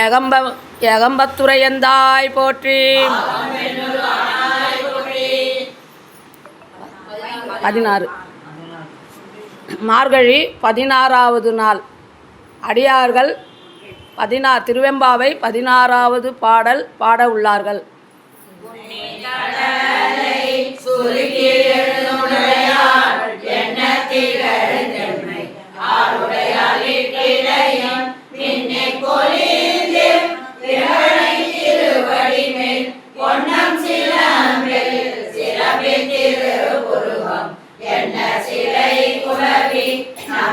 ஏகம்ப ஏகம்பத்துரையந்தாய் போற்றி. பதினாறு. மார்கழி பதினாறாவது நாள். அடியார்கள் பதினா திருவெம்பாவை பதினாறாவது பாடல் பாட உள்ளார்கள்.